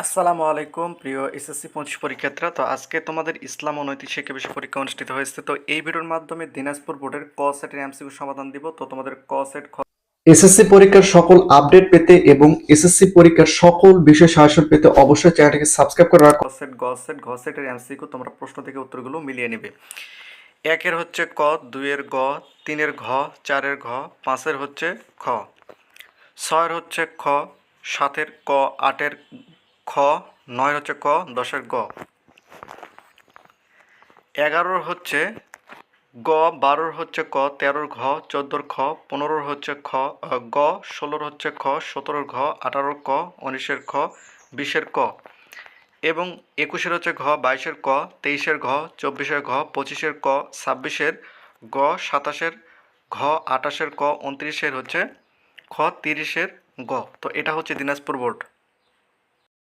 আসসালামু আলাইকুম প্রিয় এসএসসি পঁচিশ পরীক্ষার্থীরা। তো আজকে তোমাদের ইসলাম ও নৈতিক শিক্ষা বিষয় পরীক্ষা অনুষ্ঠিত হয়েছে। তো এই ভিডিওর মাধ্যমে দিনাজপুর বোর্ডের ক সেটের এমসিকিউ সমাধান দিব। তো তোমাদের ক সেট এসএসসি পরীক্ষার সকল আপডেট পেতে এবং এসএসসি পরীক্ষার সকল বিষয় সাহায্য পেতে অবশ্যই চ্যানেলটিকে সাবস্ক্রাইব করে রাখো। ক সেট গ সেট ঘ সেটের এমসিকিউ তোমরা প্রশ্ন থেকে উত্তরগুলো মিলিয়ে নেবে। একের হচ্ছে ক দুইয়ের গ তিনের ঘ চারের ঘ পাঁচের হচ্ছে খ। ছয়ের হচ্ছে খ সাতের ক আটের খ নয়ের হচ্ছে ক দশের গ। এগারোর হচ্ছে গ, বারোর হচ্ছে ক, তেরোর ঘ, চোদ্দোর খ, পনেরোর হচ্ছে খ গ, ষোলোর হচ্ছে খ, সতেরোর ঘ, আঠারোর ক, উনিশের খ, বিশের ক। এবং একুশের হচ্ছে ঘ, বাইশের ক, তেইশের ঘ, চব্বিশের ঘ, পঁচিশের ক, ছাব্বিশের গ সাতাশের ঘ, আঠাশের ক, উনত্রিশের হচ্ছে খ, তিরিশের গ। তো এটা হচ্ছে দিনাজপুর বোর্ড।